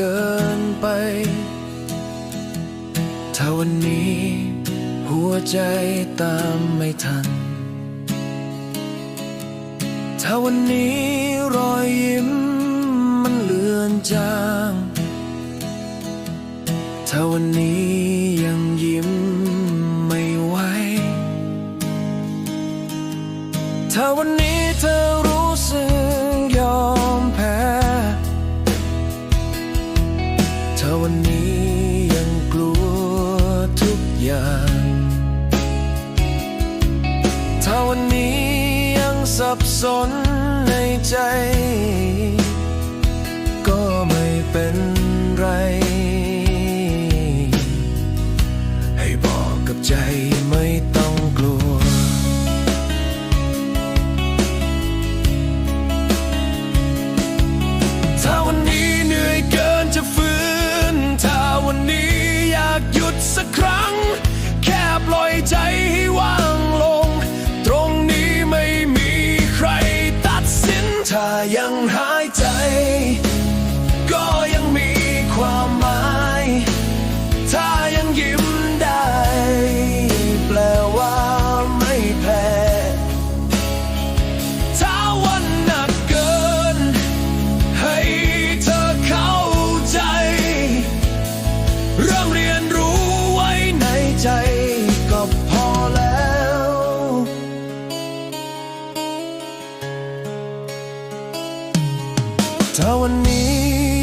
เกินไป ถ้าวันนี้ หัวใจตามไม่ทัน ถ้าวันนี้รอยยิ้มมันเลือนจาง ถ้าวันนี้ ถ้าวันนี้ยังสับสนในใจ ถ้าวันนี้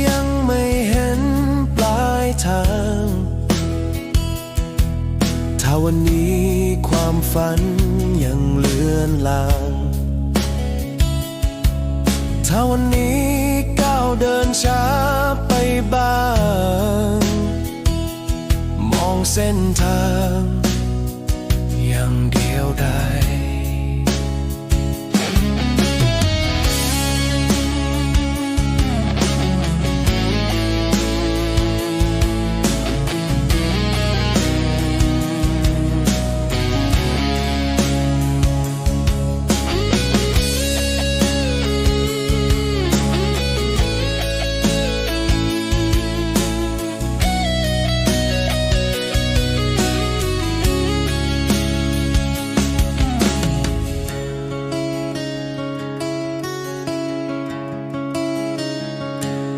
ยังไม่เห็นปลายทาง ถ้าวันนี้ความฝันยังเลือนลาง ถ้าวันนี้ก้าวเดินช้าไปบ้าง มองเส้นทาง ยังเดียวได้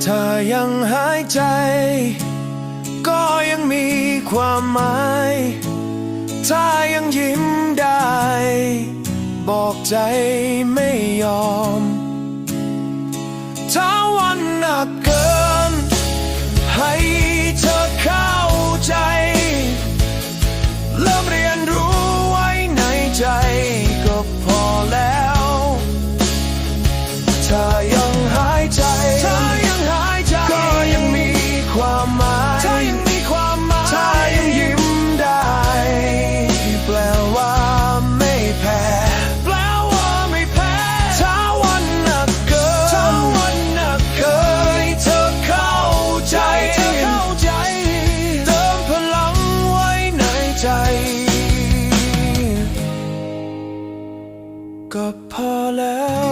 ธอยังหายใจ ก็ยังมีความหมาย ถ้ายังยิ้มได้ บอกใจไม่ยอม Kapala. Mm -hmm.